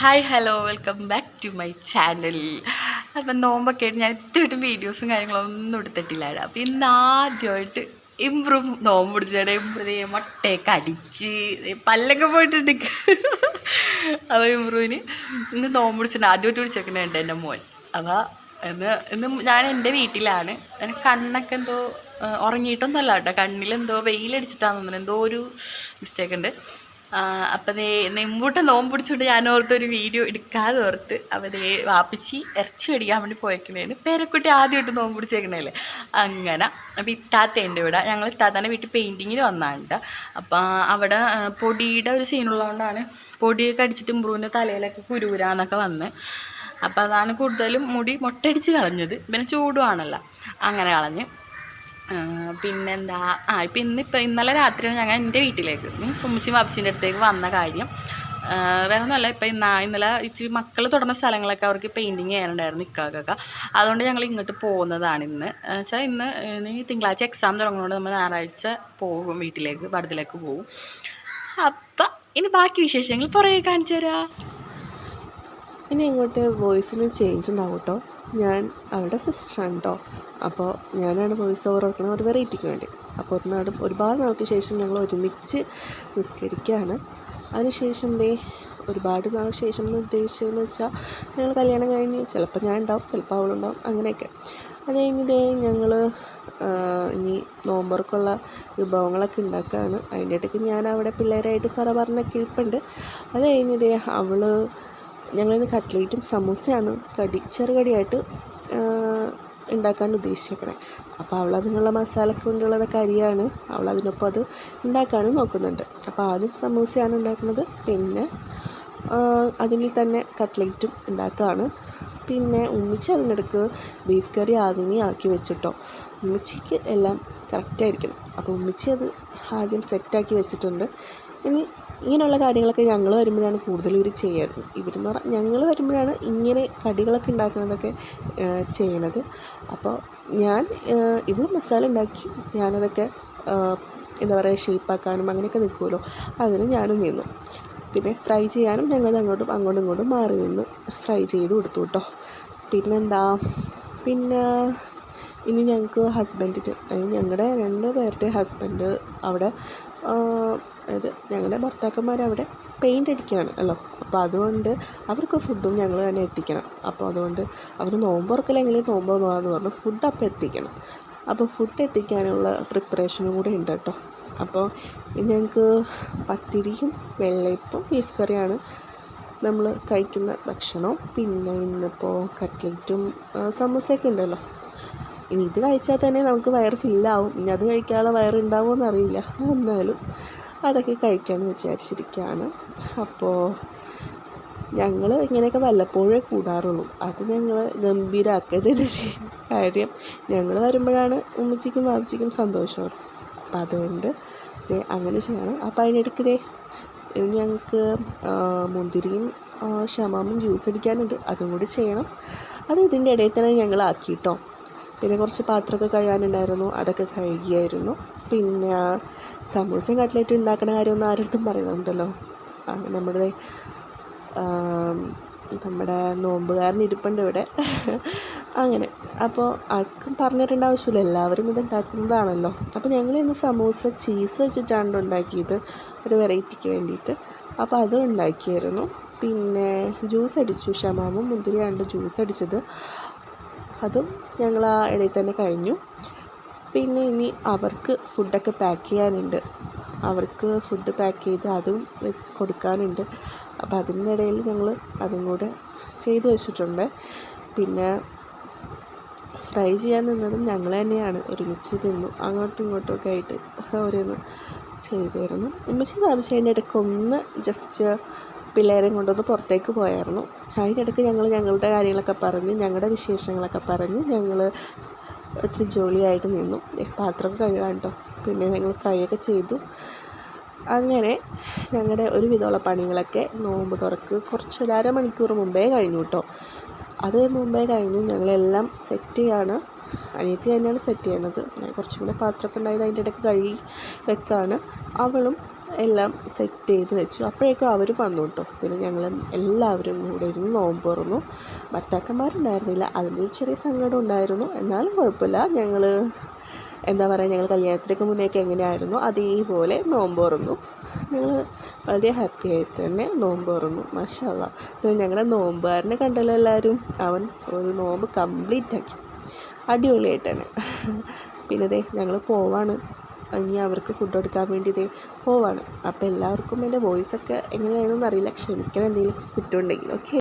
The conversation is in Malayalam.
Hi hello welcome back to my channel അപ്പം നോമ്പൊക്കെ ആയിട്ട് ഞാൻ ഇത്രയിട്ടും വീഡിയോസും കാര്യങ്ങളൊന്നും എടുത്തിട്ടില്ലായിരുന്നു അപ്പം ഇന്ന് ആദ്യമായിട്ട് ഇമ്പ്രൂവ് നോമ്പ് പിടിച്ചാണ് ഇമ്പ്രൂവ് മുട്ടയൊക്കെ അടിച്ച് പല്ലൊക്കെ പോയിട്ടുണ്ട്. അപ്പോൾ ഇമ്പ്രൂവിന് ഇന്ന് നോമ്പ് പിടിച്ചിട്ടുണ്ട് ആദ്യമായിട്ട് പിടിച്ചേക്കുന്നുണ്ട് എന്റെ മോൻ. അപ്പോൾ ഇന്ന് ഇന്ന് ഞാൻ എന്റെ വീട്ടിലാണ്. കണ്ണൊക്കെ എന്തോ ഉറങ്ങിയിട്ടൊന്നുമല്ല കേട്ടോ. കണ്ണിലെന്തോ വെയിലടിച്ചിട്ടാന്ന് തോന്നുന്നു. എന്തോ ഒരു മിസ്റ്റേക്ക് ഉണ്ട്. അപ്പം ദേ നെമ്പൂട്ട നോമ്പ് പിടിച്ചുകൊണ്ട് ഞാൻ ഓർത്തൊരു വീഡിയോ എടുക്കാതെ ഓർത്ത്. അപ്പം ദേ വാപ്പിച്ചി ഇറച്ചി മേടിക്കാൻ വേണ്ടി പോയേക്കണേന് പേരക്കുട്ടി ആദ്യമായിട്ട് നോമ്പ് പിടിച്ചേക്കണേല്ലേ? അങ്ങനെ. അപ്പം ഇത്താത്ത എന്റെ ഇവിടെ ഞങ്ങൾ ഇത്താത്തന്നെ വീട്ടിൽ പെയിന്റിങ്ങിന് വന്നാണ്ട്. അപ്പം അവിടെ പൊടിയുടെ ഒരു സീനുള്ളതുകൊണ്ടാണ് പൊടിയൊക്കെ അടിച്ചിട്ട് ഇമ്പ്രൂവിന്റെ തലയിലൊക്കെ കുരുകുരാന്നൊക്കെ വന്ന്. അപ്പോൾ അതാണ് കൂടുതലും മുടി മൊട്ടടിച്ച് കളഞ്ഞത്. പിന്നെ ചൂടുവാണല്ലോ. അങ്ങനെ കളഞ്ഞ്. പിന്നെന്താ? ആ ഇപ്പം ഇന്നിപ്പോൾ ഇന്നലെ രാത്രിയാണ് ഞങ്ങൾ എന്റെ വീട്ടിലേക്ക് മീൻസ് ഉമ്മച്ചി വാപ്പച്ചിന്റെ അടുത്തേക്ക് വന്ന കാര്യം. വേറെ ഒന്നുമല്ല ഇപ്പം ഇന്നാ ഇന്നലെ ഇച്ചിരി മക്കൾ തുടർന്ന സ്ഥലങ്ങളൊക്കെ അവർക്ക് പെയിന്റിങ് ചെയ്യാനുണ്ടായിരുന്നു ഇക്കാക്കൊക്കെ അതുകൊണ്ട് ഞങ്ങൾ ഇങ്ങോട്ട് പോകുന്നതാണ് ഇന്ന്. വെച്ചാൽ ഇന്ന് ഇനി തിങ്കളാഴ്ച എക്സാം തുടങ്ങുന്നതുകൊണ്ട് നമ്മൾ ഞായറാഴ്ച പോകും വീട്ടിലേക്ക് പടത്തിലേക്ക് പോകും. അപ്പം ഇനി ബാക്കി വിശേഷങ്ങൾ പുറകെ കാണിച്ചു തരാം. ഇനി ഇങ്ങോട്ട് വോയിസിന് ചേഞ്ച് ഉണ്ടാവും കേട്ടോ ഞാൻ അവളുടെ സിസ്റ്ററാണ് കേട്ടോ അപ്പോൾ ഞാനാണ് വോയിസ് ഓവർ കൊടുക്കുന്നത് ഒരു വെറൈറ്റിക്ക് വേണ്ടി. അപ്പോൾ ഒരു നാടും ഒരുപാട് നാൾക്ക് ശേഷം ഞങ്ങൾ ഒരുമിച്ച് നിസ്കരിക്കുകയാണ്. അതിനുശേഷം ദേ ഒരുപാട് നാൾ ശേഷം എന്ന് ഉദ്ദേശിച്ചതെന്ന് വെച്ചാൽ ഞങ്ങൾ കല്യാണം കഴിഞ്ഞ്. ചിലപ്പോൾ ഞാൻ ഉണ്ടാവും ചിലപ്പോൾ അവളുണ്ടാവും അങ്ങനെയൊക്കെ. അത് കഴിഞ്ഞ് ദേ ഞങ്ങൾ ഇനി നോമ്പുറക്കുള്ള വിഭവങ്ങളൊക്കെ ഉണ്ടാക്കുകയാണ്. അതിന്റെ ഇടയ്ക്ക് ഞാൻ അവിടെ പിള്ളേരായിട്ട് സാറ പറഞ്ഞ ഇരിപ്പുണ്ട് അത് കഴിഞ്ഞ് ദേ അവൾ ഞങ്ങളിന്ന് കട്ട്ലേറ്റും സമൂസയാണ് കടി ചെറുകടിയായിട്ട് ഉണ്ടാക്കാൻ ഉദ്ദേശിക്കണേ അപ്പോൾ അവൾ അതിനുള്ള മസാലക്ക് കൊണ്ടുള്ളതൊക്കെ അരിയാണ് അവൾ അതിനൊപ്പം അത് ഉണ്ടാക്കാനും നോക്കുന്നുണ്ട്. അപ്പോൾ ആദ്യം സമൂസയാണ് ഉണ്ടാക്കുന്നത്. പിന്നെ അതിൽ തന്നെ കട്ട്ലേറ്റും ഉണ്ടാക്കുകയാണ് പിന്നെ ഉമ്മിച്ചി അതിനിടക്ക് ബീഫ് കറി ആദ്യമേ ആക്കി വെച്ചിട്ടോ. ഉമ്മിച്ചിക്ക് എല്ലാം കറക്റ്റായിരിക്കണം അപ്പോൾ ഉമ്മിച്ചി അത് ആദ്യം സെറ്റാക്കി വെച്ചിട്ടുണ്ട്. ഇനി ഇങ്ങനെയുള്ള കാര്യങ്ങളൊക്കെ ഞങ്ങൾ വരുമ്പോഴാണ് കൂടുതൽ ഇവർ ചെയ്യുന്നത് ഇവരെന്ന് പറഞ്ഞാൽ ഞങ്ങൾ വരുമ്പോഴാണ് ഇങ്ങനെ കടികളൊക്കെ ഉണ്ടാക്കുന്നതൊക്കെ ചെയ്യണത്. അപ്പോൾ ഞാൻ ഇവൾ മസാല ഉണ്ടാക്കി ഞാനതൊക്കെ എന്താ പറയുക ഷേപ്പാക്കാനും അങ്ങനെയൊക്കെ നിൽക്കുമല്ലോ അതിന് ഞാനും നിന്നു. പിന്നെ ഫ്രൈ ചെയ്യാനും ഞങ്ങൾ അങ്ങോട്ടും അങ്ങോട്ടും ഇങ്ങോട്ടും മാറി നിന്ന് ഫ്രൈ ചെയ്ത് കൊടുത്തു കേട്ടോ പിന്നെന്താ? പിന്നെ ഇനി ഞങ്ങൾക്ക് ഹസ്ബൻഡിന് ഞങ്ങളുടെ രണ്ട് പേരുടെ ഹസ്ബൻഡ് അവിടെ അതായത് ഞങ്ങളുടെ ഭർത്താക്കന്മാർ അവിടെ പെയിന്റ് അടിക്കുകയാണ് അല്ലോ. അപ്പോൾ അതുകൊണ്ട് അവർക്ക് ഫുഡും ഞങ്ങൾ തന്നെ എത്തിക്കണം. അപ്പോൾ അതുകൊണ്ട് അവർ നോമ്പ് തുറക്കില്ലെങ്കിൽ നോമ്പ് തുറന്ന് പറഞ്ഞു ഫുഡ് അപ്പം എത്തിക്കണം. അപ്പോൾ ഫുഡ് എത്തിക്കാനുള്ള പ്രിപ്പറേഷനും കൂടെ ഉണ്ട് കേട്ടോ. അപ്പോൾ ഞങ്ങൾക്ക് പത്തിരിയും വെള്ളയപ്പും ബീഫ് കറിയാണ് നമ്മൾ കഴിക്കുന്ന ഭക്ഷണം. പിന്നെ ഇന്നിപ്പോൾ കട്ട്ലറ്റും സമൂസയൊക്കെ ഉണ്ടല്ലോ. ഇനി ഇത് കഴിച്ചാൽ തന്നെ നമുക്ക് വയറ് ഫില്ലാവും ഇനി അത് കഴിക്കാനുള്ള വയറുണ്ടാവുമോ എന്നറിയില്ല എന്നാലും അതൊക്കെ കഴിക്കാമെന്ന് വിചാരിച്ചിരിക്കുകയാണ്. അപ്പോൾ ഞങ്ങൾ ഇങ്ങനെയൊക്കെ വല്ലപ്പോഴേ കൂടാറുള്ളൂ. അത് ഞങ്ങൾ ഗംഭീരമാക്കുക കാര്യം ഞങ്ങൾ വരുമ്പോഴാണ് ഉമ്മച്ചിക്കും വാപ്പച്ചിക്കും സന്തോഷം. അപ്പം അതുകൊണ്ട് അങ്ങനെ ചെയ്യണം. അപ്പോൾ അതിനിടയ്ക്ക് ഞങ്ങൾക്ക് മുന്തിരിയും ഷമാമും ജ്യൂസ് അടിക്കാനുണ്ട്. അതും കൂടി ചെയ്യണം. അത് ഇതിന്റെ ഇടയിൽ തന്നെ ഞങ്ങൾ ആക്കിയിട്ടോ പിന്നെ കുറച്ച് പാത്രമൊക്കെ കഴുകാനുണ്ടായിരുന്നു അതൊക്കെ കഴുകിയായിരുന്നു. പിന്നെ സമൂസയും കട്ട്ലറ്റ് ഉണ്ടാക്കുന്ന കാര്യമൊന്നും ആരടുത്തും പറയുന്നുണ്ടല്ലോ. നമ്മുടെ നമ്മുടെ നോമ്പുകാരൻ ഇരിപ്പുണ്ട് ഇവിടെ. അങ്ങനെ അപ്പോൾ ആർക്കും പറഞ്ഞിട്ടുണ്ട് ആവശ്യമില്ല. എല്ലാവരും ഇത് ഉണ്ടാക്കുന്നതാണല്ലോ. അപ്പോൾ ഞങ്ങൾ ഇന്ന് സമൂസ ചീസ് വെച്ചിട്ടാണ് ഉണ്ടാക്കിയത് ഒരു വെറൈറ്റിക്ക് വേണ്ടിയിട്ട്. അപ്പോൾ അതും ഉണ്ടാക്കിയായിരുന്നു. പിന്നെ ജ്യൂസ് അടിച്ചു ഷമാമും മുന്തിരിയാണ് ജ്യൂസ് അടിച്ചത്. അതും ഞങ്ങൾ ആ ഇടയിൽ തന്നെ കഴിഞ്ഞു. പിന്നെ ഇനി അവർക്ക് ഫുഡൊക്കെ പാക്ക് ചെയ്യാനുണ്ട്. അവർക്ക് ഫുഡ് പാക്ക് ചെയ്ത് അതും കൊടുക്കാനുണ്ട്. അപ്പോൾ അതിനിടയിൽ ഞങ്ങൾ അതും കൂടെ ചെയ്ത് വെച്ചിട്ടുണ്ട്. പിന്നെ ഫ്രൈ ചെയ്യാൻ നിന്നതും ഞങ്ങൾ തന്നെയാണ് ഒരുമിച്ച് തിന്നു. അങ്ങോട്ടും ഇങ്ങോട്ടും ഒക്കെ ആയിട്ട് ഓരോന്ന് തരുന്നു. ഉമ്മച്ചി താമസിച്ചതിന്റെ ഇടയ്ക്ക് ഒന്ന് ജസ്റ്റ് പിള്ളേരെയും കൊണ്ടൊന്ന് പുറത്തേക്ക് പോയായിരുന്നു. അതിന്റെ ഇടയ്ക്ക് ഞങ്ങൾ ഞങ്ങളുടെ കാര്യങ്ങളൊക്കെ പറഞ്ഞ് ഞങ്ങളുടെ വിശേഷങ്ങളൊക്കെ പറഞ്ഞ് ഞങ്ങൾ ഒത്തിരി ജോലിയായിട്ട് നിന്നു. പാത്രമൊക്കെ കഴുകാൻ കേട്ടോ പിന്നെ ഞങ്ങൾ ഫ്രൈ ഒക്കെ ചെയ്തു. അങ്ങനെ ഞങ്ങളുടെ ഒരുവിധമുള്ള പണികളൊക്കെ നോമ്പ് തുറക്ക് കുറച്ച് ഒരു അരമണിക്കൂർ മുമ്പേ കഴിഞ്ഞു കേട്ടോ അത് മുമ്പേ കഴിഞ്ഞു ഞങ്ങളെല്ലാം സെറ്റ് ചെയ്യാണ്. അനിയത്തി തന്നെയാണ് സെറ്റ് ചെയ്യണത്. കുറച്ചും കൂടെ പാത്രമൊക്കെ ഉണ്ടായത് അതിന്റെ ഇടയ്ക്ക് കഴുകി വെക്കാണ്. അവളും എല്ലാം സെറ്റ് ചെയ്ത് വെച്ചു. അപ്പോഴേക്കും അവർ വന്നു കേട്ടോ പിന്നെ ഞങ്ങൾ എല്ലാവരും കൂടെ ഇരുന്ന് നോമ്പ് തുറന്നു. ഭർത്താക്കന്മാരുണ്ടായിരുന്നില്ല. അതിന്റെ ഒരു ചെറിയ സങ്കടം ഉണ്ടായിരുന്നു. എന്നാലും കുഴപ്പമില്ല. ഞങ്ങൾ എന്താ പറയുക ഞങ്ങൾ കല്യാണത്തിനൊക്കെ മുന്നേക്ക് എങ്ങനെയായിരുന്നു അതേപോലെ നോമ്പ് തുറന്നു. ഞങ്ങൾ വളരെ ഹാപ്പി ആയിട്ട് തന്നെ നോമ്പ് തുറന്നു. മഷാല്ല പിന്നെ ഞങ്ങളുടെ നോമ്പുകാരനെ കണ്ടല്ലോ എല്ലാവരും അവൻ ഒരു നോമ്പ് കംപ്ലീറ്റ് ആക്കി. അടിപൊളിയായിട്ട് തന്നെ. പിന്നെ ദേ ഞങ്ങൾ പോവാണ്. ഇനി അവർക്ക് ഫുഡ് കൊടുക്കാൻ വേണ്ടി പോവാണ്. അപ്പോൾ എല്ലാവർക്കും എന്റെ വോയിസൊക്കെ എങ്ങനെയായിരുന്നു എന്നറിയില്ല. ക്ഷമിക്കണം എന്തെങ്കിലും കുറ്റമുണ്ടെങ്കിൽ ഓക്കെ